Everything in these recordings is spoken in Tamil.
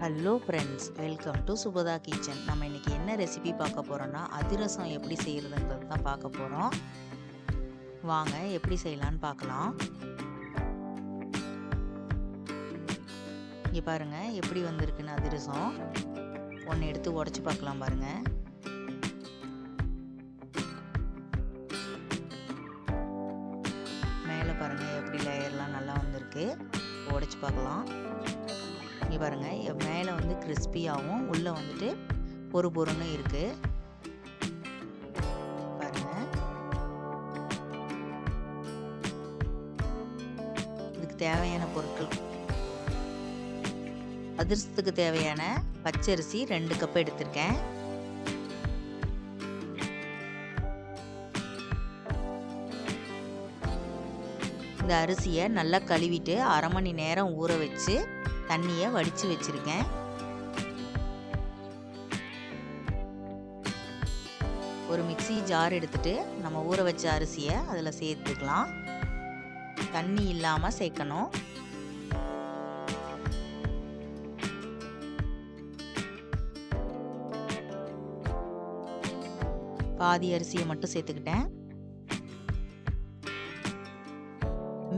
Hello friends welcome to Subatha kitchen நம்ம இன்றைக்கி என்ன ரெசிபி பார்க்க போகிறோன்னா அதிரசம் எப்படி செய்கிறதுங்கிறது தான் பார்க்க போகிறோம் வாங்க எப்படி செய்யலான்னு பார்க்கலாம். இங்கே பாருங்கள் எப்படி வந்திருக்குன்னு அதிரசம். ஒன்று எடுத்து உடச்சி பார்க்கலாம் பாருங்கள் மேலே பாருங்கள் எப்படி லேயர்லாம் நல்லா வந்திருக்கு. உடச்சி பார்க்கலாம். இங்கே பாருங்கள் மேலே வந்து கிறிஸ்பியாகவும் உள்ளே வந்துட்டு பொறு பொருன்னு இருக்குது பாருங்கள் இதுக்கு தேவையான பொருட்கள். அதிர்ஷ்டத்துக்கு தேவையான பச்சரிசி ரெண்டு கப் எடுத்திருக்கேன். இந்த அரிசியை நல்லா கழுவிட்டு அரை மணி நேரம் ஊற வச்சு தண்ணியை வடித்து வச்சுருக்கேன். ஒரு மிக்சி ஜார் எடுத்துகிட்டு நம்ம ஊற வச்ச அரிசியை அதில் சேர்த்துக்கலாம். தண்ணி இல்லாமல் சேர்க்கணும். பாதி அரிசியை மட்டும் சேர்த்துக்கிட்டேன்.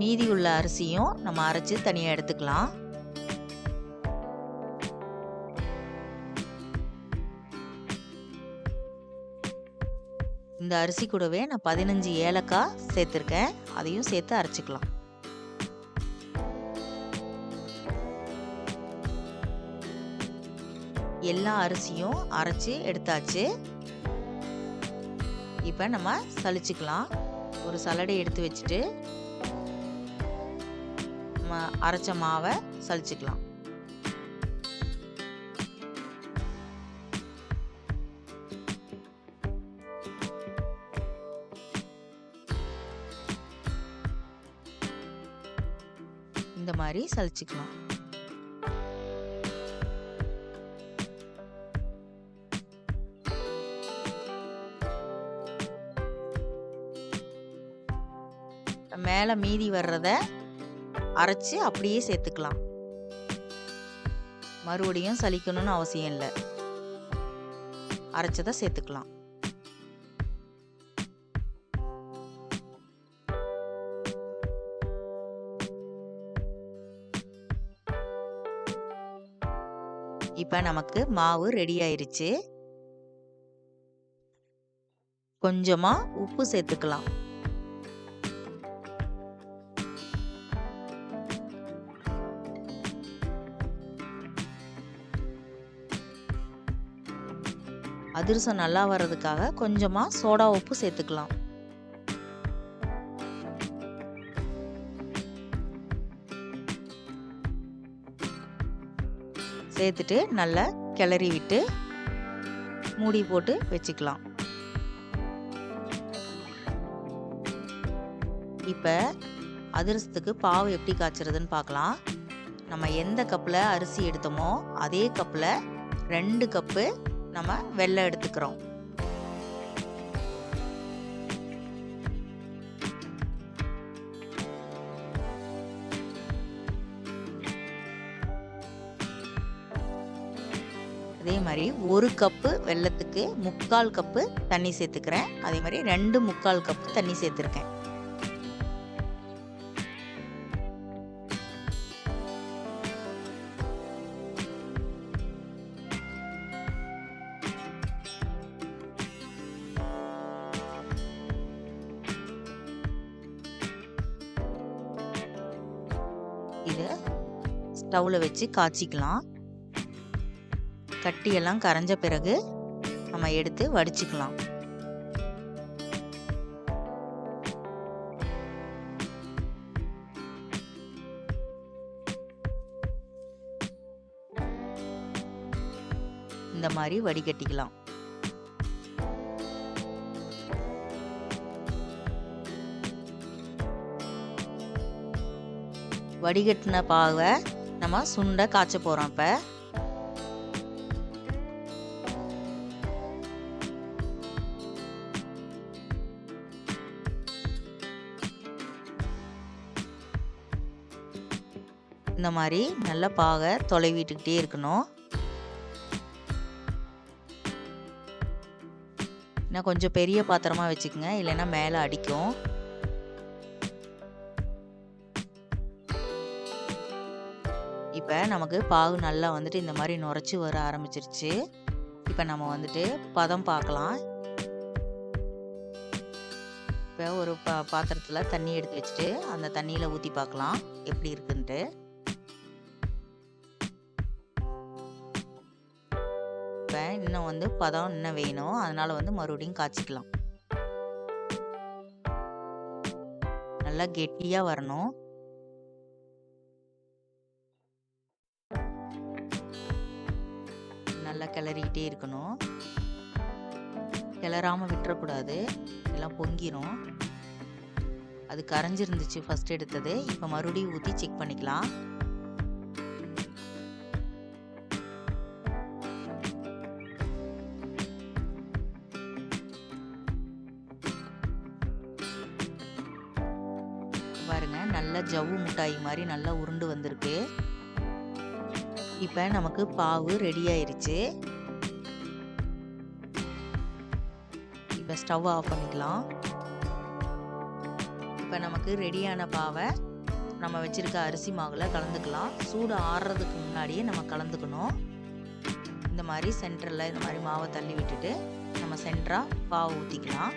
மீதி உள்ள அரிசியும் நம்ம அரைச்சி தனியாக எடுத்துக்கலாம். இந்த அரிசி கூடவே நான் பதினஞ்சு ஏலக்காய் சேர்த்துருக்கேன். அதையும் சேர்த்து அரைச்சிக்கலாம். எல்லா அரிசியும் அரைச்சி எடுத்தாச்சு. இப்போ நம்ம சளிச்சுக்கலாம் ஒரு சலடை எடுத்து வச்சுட்டு அரைச்ச மாவை சலிச்சுக்கலாம். இந்த மாதிரி சலிச்சுக்கலாம். மேலே மீதி வர்றதை அரைச்சி அப்படியே சேர்த்துக்கலாம். மறுபடியும் சலிக்கணும்னு அவசியம் இல்லை. அரைச்சதை சேர்த்துக்கலாம். இப்போ நமக்கு மாவு ரெடி ஆயிருச்சு. கொஞ்சமாக உப்பு சேர்த்துக்கலாம். அதிரசம் நல்லா வர்றதுக்காக கொஞ்சமாக சோடா உப்பு சேர்த்துக்கலாம். சேர்த்துட்டு நல்லா கிளறி விட்டு மூடி போட்டு வச்சுக்கலாம். இப்போ அதிரசத்துக்கு பாவு எப்படி காய்ச்சறதுன்னு பார்க்கலாம் நம்ம எந்த கப்பில் அரிசி எடுத்தோமோ அதே கப்பில் ரெண்டு கப்பு நம்ம வெள்ளை எடுத்துக்கிறோம். அதே மாதிரி ஒரு கப்பு வெள்ளத்துக்கு முக்கால் கப்பு தண்ணி சேர்த்துக்கிறேன். அதே மாதிரி ரெண்டு முக்கால் கப்பு தண்ணி சேர்த்துருக்கேன். ஸ்டவ்வில் வச்சு காய்ச்சிக்கலாம். கட்டியெல்லாம் கரைஞ்ச பிறகு நம்ம எடுத்து வடிச்சுக்கலாம். இந்த மாதிரி வடிகட்டிக்கலாம். வடிகட்டின பாவை நம்ம சுண்டை காய்ச்ச போகிறோம் இப்போ. இந்த மாதிரி நல்லா பாகை தொலைவிட்டுக்கிட்டே இருக்கணும். இன்னும் கொஞ்சம் பெரிய பாத்திரமா வச்சுக்கோங்க இல்லைன்னா மேலே அடிக்கும். இப்போ நமக்கு பாகு நல்லா வந்துட்டு இந்த மாதிரி நுரைச்சி வர ஆரம்பிச்சிருச்சு. இப்போ நம்ம வந்துட்டு பதம் பார்க்கலாம் இப்போ ஒரு பா பாத்திரத்தில் தண்ணி எடுத்து வச்சுட்டு அந்த தண்ணியில் ஊற்றி பார்க்கலாம் எப்படி இருக்குன்ட்டு. இப்போ இன்னும் வந்து பதம் இன்னும் வேணும். அதனால் வந்து மறுபடியும் காய்ச்சிக்கலாம். நல்லா கெட்டியாக வரணும். நல்லா கிளறிக்கிட்டே இருக்கணும். கிளறாமல் விட்டுறக்கூடாது. எல்லாம் பொங்கிரும். அது கரைஞ்சிருந்துச்சு ஃபஸ்ட் எடுத்தது. இப்போ மறுபடியும் ஊற்றி செக் பண்ணிக்கலாம். பாருங்க நல்லா ஜவ்வு மிட்டாய் மாதிரி நல்லா உருண்டு வந்திருக்கு. இப்போ நமக்கு பாவு ரெடி ஆயிருச்சு. இப்போ ஸ்டவ் ஆஃப் பண்ணிக்கலாம். இப்போ நமக்கு ரெடியான பாவை நம்ம வச்சுருக்க அரிசி மாவில் கலந்துக்கலாம். சூடு ஆறுறதுக்கு முன்னாடியே நம்ம கலந்துக்கணும். இந்த மாதிரி சென்டரில் இந்த மாதிரி மாவை தள்ளி விட்டுட்டு நம்ம சென்டராக பாவை ஊற்றிக்கலாம்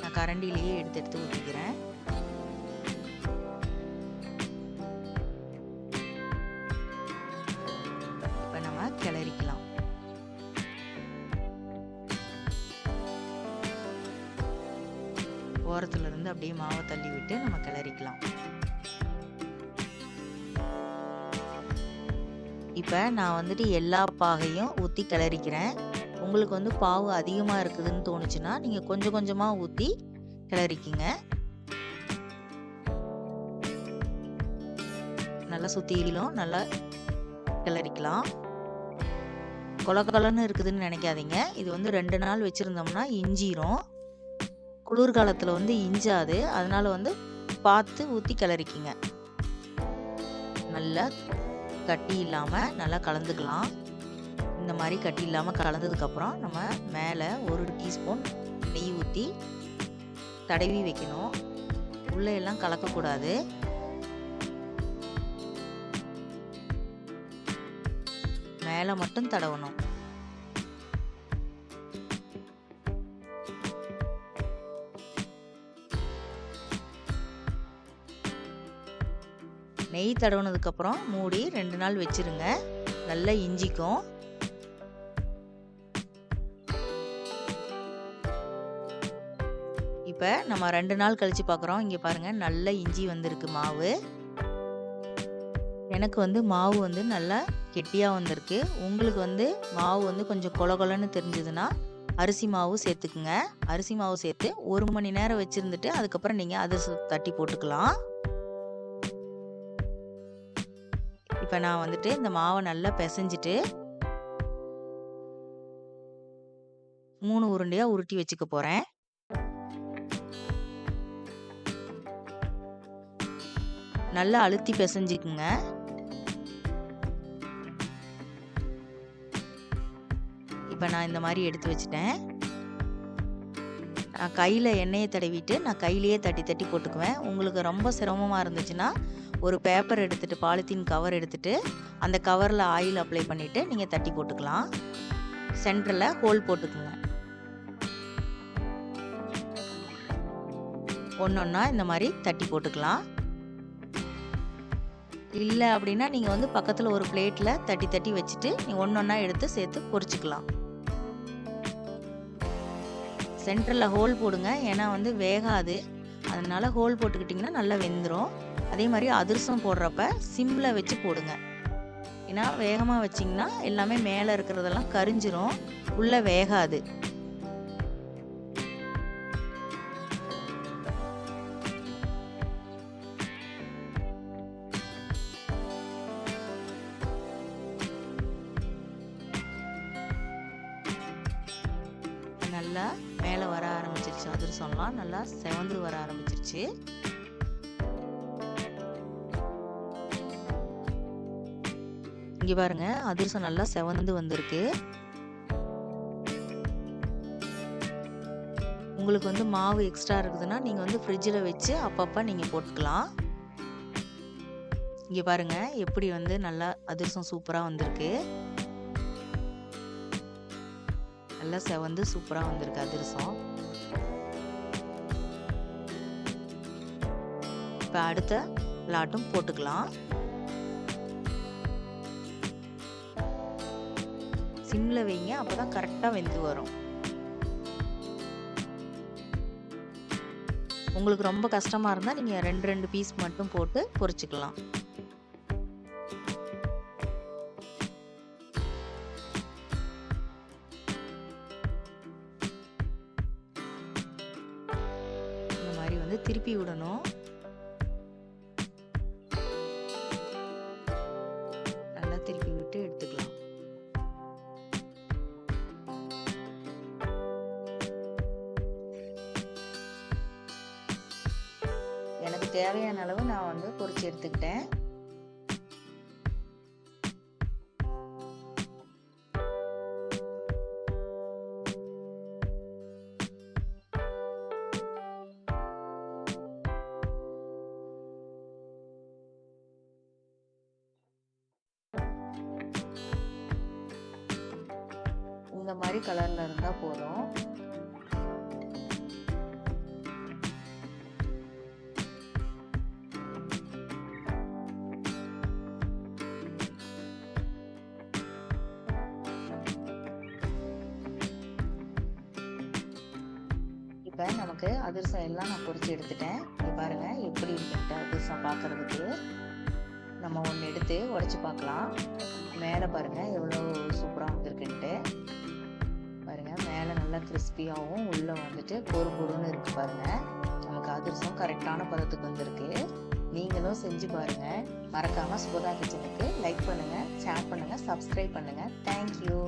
நான் கரண்டிலேயே எடுத்து எடுத்து ஊற்றிக்கிறேன் ஓரத்துல இருந்து அப்படியே மாவை தள்ளி விட்டு நம்ம கிளறிக்கலாம். இப்போ நான் வந்துட்டு எல்லா பாகையும் ஊற்றி கிளறிக்கிறேன். உங்களுக்கு வந்து பாவு அதிகமாக இருக்குதுன்னு தோணுச்சுன்னா நீங்கள் கொஞ்சம் கொஞ்சமாக ஊற்றி கிளறிக்கிங்க. நல்லா சுற்றிலும் நல்லா கிளறிக்கலாம். கொலகொலன்னு இருக்குதுன்னு நினைக்காதீங்க. இது வந்து ரெண்டு நாள் வச்சுருந்தோம்னா இஞ்சிரும். குளிர்காலத்தில் வந்து இஞ்சாது. அதனால் வந்து பார்த்து ஊற்றி கிளறிக்கிங்க. நல்லா கட்டி இல்லாமல் நல்லா கலந்துக்கலாம். இந்த மாதிரி கட்டி இல்லாமல் கலந்ததுக்கப்புறம் நம்ம மேலே ஒரு டீஸ்பூன் நெய் ஊற்றி தடவி வைக்கணும். உள்ளே எல்லாம் கலக்கக்கூடாது. மேலே மட்டும் தடவணும். நெய் தடவுனதுக்கப்புறம் மூடி ரெண்டு நாள் வச்சிருங்க. நல்லா இஞ்சிக்கும். இப்போ நம்ம ரெண்டு நாள் கழித்து பார்க்குறோம் இங்கே பாருங்கள் நல்ல இஞ்சி வந்திருக்கு மாவு. எனக்கு வந்து மாவு வந்து நல்லா கெட்டியாக வந்திருக்கு. உங்களுக்கு வந்து மாவு வந்து கொஞ்சம் கொல கொலன்னு தெரிஞ்சதுன்னா அரிசி மாவு சேர்த்துக்குங்க. அரிசி மாவு சேர்த்து ஒரு மணி நேரம் வச்சுருந்துட்டு அதுக்கப்புறம் நீங்கள் அதை தட்டி போட்டுக்கலாம். இப்போ நான் வந்துட்டு இந்த மாவை நல்லா பிசைஞ்சிட்டு மூணு உருண்டையாக உருட்டி வச்சுக்க போகிறேன் நல்லா அழுத்தி பிசைஞ்சிக்குங்க. இப்போ நான் இந்த மாதிரி எடுத்து வச்சுட்டேன். நான் கையில் எண்ணெயை தடவிட்டு நான் கையிலேயே தட்டி தட்டி போட்டுக்குவேன். உங்களுக்கு ரொம்ப சிரமமாக இருந்துச்சுன்னா ஒரு பேப்பர் எடுத்துகிட்டு பாலித்தீன் கவர் எடுத்துகிட்டு அந்த கவரில் ஆயில் அப்ளை பண்ணிவிட்டு நீங்கள் தட்டி போட்டுக்கலாம். சென்டரில் ஹோல் போட்டுக்குங்க. ஒன்று ஒன்றா இந்த மாதிரி தட்டி போட்டுக்கலாம். இல்லை அப்படின்னா நீங்கள் வந்து பக்கத்தில் ஒரு பிளேட்டில் தட்டி தட்டி வச்சுட்டு நீங்கள் ஒன்று ஒன்றா எடுத்து சேர்த்து பொறிச்சிக்கலாம் சென்டரில் ஹோல் போடுங்க. ஏன்னா வந்து வேகாது. அதனால் ஹோல் போட்டுக்கிட்டிங்கன்னா நல்லா வெந்துடும் அதே மாதிரி அதிரசம் போடுறப்ப சிம்மில் வச்சு போடுங்க. ஏன்னா வேகமாக வச்சிங்கன்னா எல்லாமே மேலே இருக்கிறதெல்லாம் கரிஞ்சிரும். உள்ளே வேகாது. நல்லா மேலே வர ஆரம்பிச்சிருச்சு. அதிரசம்லாம் நல்லா செவந்து வர ஆரம்பிச்சிருச்சு. இங்கே பாருங்க அதிரசம் நல்லா செவந்து வந்திருக்கு. உங்களுக்கு வந்து மாவு எக்ஸ்ட்ரா இருக்குதுன்னா நீங்கள் வந்து ஃப்ரிட்ஜில் வச்சு அப்பப்போ நீங்கள் போட்டுக்கலாம். இங்கே பாருங்கள் எப்படி வந்து நல்லா அதிரசம் சூப்பராக வந்திருக்கு. நல்லா செவந்து சூப்பராக வந்திருக்கு அதிரசம். இப்போ அடுத்த லாட்டும் போட்டுக்கலாம். சிம்மில் வைங்க அப்போ தான் கரெக்டாக வெந்து வரும். உங்களுக்கு ரொம்ப கஷ்டமாக இருந்தால் நீங்கள் ரெண்டு ரெண்டு பீஸ் மட்டும் போட்டு பொரிச்சுக்கலாம் இந்த மாதிரி வந்து திருப்பி விடணும். தேவையான அளவு நான் வந்து பொறிச்சு எடுத்துக்கிட்டேன். இந்த மாதிரி கலரில் இருந்தால் போதும். இப்போ நமக்கு அதிரசம் எல்லாம் நான் பொறிச்சு எடுத்துட்டேன். இது பாருங்க எப்படி இருக்குன்ட்டு அதிரசம் பார்க்கறதுக்கு நம்ம ஒன்று எடுத்து உடச்சி பார்க்கலாம் மேலே பாருங்கள் எவ்வளோ சூப்பராக வந்திருக்குன்ட்டு. பாருங்கள் மேலே நல்லா கிறிஸ்பியாகவும் உள்ளே வந்துட்டு பொறு பொறுன்னு இருக்கு பாருங்கள் நமக்கு அதிரசம் கரெக்டான பதத்துக்கு வந்திருக்கு. நீங்களும் செஞ்சு பாருங்க. மறக்காமல் சுபதா கிச்சனுக்கு லைக் பண்ணுங்கள் ஷேர் பண்ணுங்கள் சப்ஸ்கிரைப் பண்ணுங்கள் தேங்க்யூ